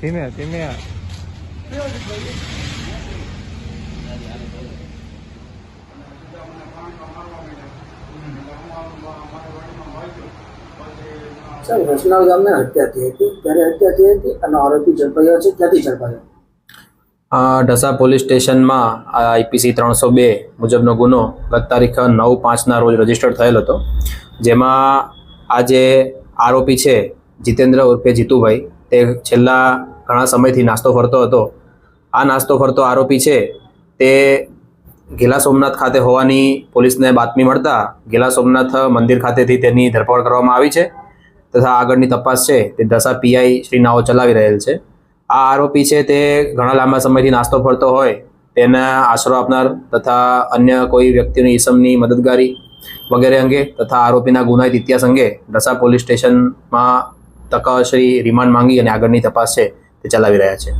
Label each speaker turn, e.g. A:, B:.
A: ધીમે ધીમે
B: સાહેબ રચના ગામને હત્યા થઈ હતી. ત્યારે હત્યા થઈ હતી અને આરોપી ઝડપાયો છે ક્યાંથી ઝડપાયો.
C: ઢસા પોલીસ સ્ટેશનમાં આઈપીસી ત્રણસો બે મુજબનો ગુનો ગત તારીખ નવ પાંચના રોજ રજીસ્ટર્ડ થયેલ હતો. જેમાં આ જે આરોપી છે, જીતેન્દ્ર ઉર્ફે જીતુભાઈ, તે છેલ્લા ઘણા સમયથી નાસ્તો ફરતો હતો. આ નાસ્તો ફરતો આરોપી છે, તે ગેલા સોમનાથ ખાતે હોવાની પોલીસને બાતમી મળતા ગેલા સોમનાથ મંદિર ખાતેથી તેની ધરપકડ કરવામાં આવી છે તથા આગળની તપાસ છે, તે ઢસા પીઆઈ શ્રી નાઓ ચલાવી રહેલ છે. આ આરોપી છે તે ઘણા લાંબા સમયથી નાસ્તો ફરતો હોય, તેના આશરો આપનાર તથા અન્ય કોઈ વ્યક્તિની ઈસમની મદદગારી વગેરે અંગે તથા આરોપીના ગુનાહિત ઇતિહાસ અંગે ઢસા પોલીસ સ્ટેશનમાં તકશ્રી રિમાન્ડ માંગી અને આગળની તપાસ છે તે ચલાવી રહ્યા છે.